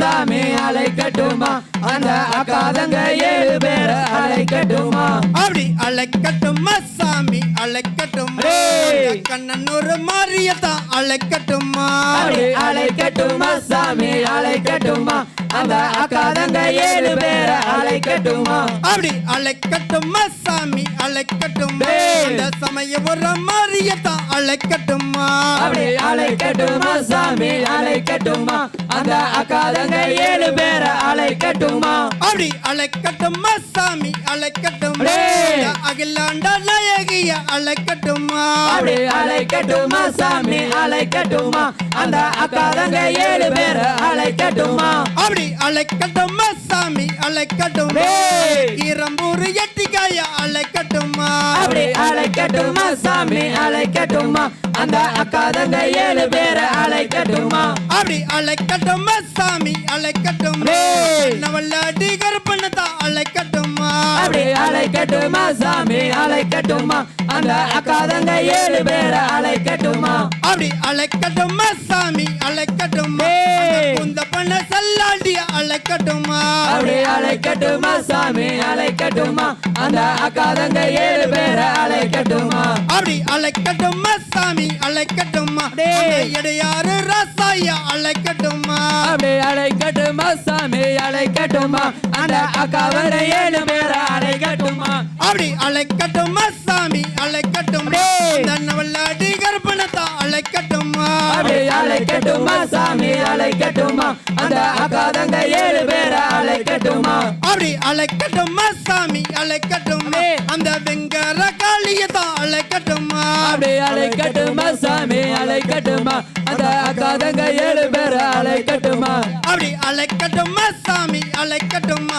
சாமி அழைக்கட்டுமா அந்த அக்காதங்க ஏழு பேரை அழைக்கட்டுமா அப்படி அழைக்கட்டுமா சாமி அழைக்கட்டுமா டேய். கண்ணன் ஒரு மாரியத்தான் அழைக்கட்டுமா அப்படி அழைக்கட்டுமா சாமி அழைக்கட்டுமா அந்த அக்காதங்க ஏழு பேரை அழைக்கட்டுமா அப்படி அழைக்கட்டுமா சாமி. அந்த சமய ஒரு மாரியத்தான் அழைக்கட்டுமா அப்படி அழைக்கட்டுமா சாமி அழைக்கட்டுமா அந்த அக்காதங்க ஏழு பேரை அழைக்கட்டுமா அப்படி அழைக்கட்டுமா சாமி அழைக்கட்டுமா. அகிலாண்ட நாயகிய அழைக்கட்டுமா அப்படி அழைக்கட்டுமா சாமி அழைக்கட்டுமா அந்த அக்காதங்க ஏழு பேரை அழைக்கட்டுமா அப்படி அழைக்கட்டுமா சாமி அழைக்கட்டுமா சாமி அழைக்கட்டுமா? அந்த அக்காதங்க ஏழு பேரை அழைக்கட்டுமா? அப்படி அழைக்கட்டுமா சாமி அழைக்கட்டுமா? டேய். நவல்லாடி கருப்பண்ணத்தான் அழைக்கட்டுமா? அப்படி அழைக்கட்டுமா சாமி அழைக்கட்டுமா? அந்த அக்காதங்க ஏழு பேரை அழைக்கட்டுமா? அப்படி அழைக்கட்டுமா சாமி அழைக்கட்டுமா. குந்த பண்ண சல்லாண்டிய அழைக்கட்டுமா? அப்படி அழைக்கட்டுமா சாமி அழைக்கட்டுமா? அந்த அக்காதங்க ஏழு பேரை அழைக்கட்டுமா? அழைக்கட்டுமா சாமி அழைக்கட்டுமா டேய். இடையாறு ராசாய அழைக்கட்டுமா அப்படி அழைக்கட்டுமா சாமி அழைக்கட்டுமா அந்த அக்காவர ஏழு பேரை அழைக்கட்டுமா அப்படி அழைக்கட்டுமா சாமி அழைக்கட்டுமா டேய். நவல்லாடி கருப்பண்ணத்தான் அழைக்கட்டுமா அப்படி அழைக்கட்டுமா சாமி அழைக்கட்டுமா அந்த அக்காதங்க ஏழு பேரை அழைக்கட்டுமா அப்படி அழைக்கட்டுமா சாமி. அழைக்கட்டுமே அந்த வெங்கர காளியத்தான் அழைக்கட்டுமா அப்படி அழைக்கட்டுமா சாமி அழைக்கட்டுமா அந்த அக்காதங்க எழுப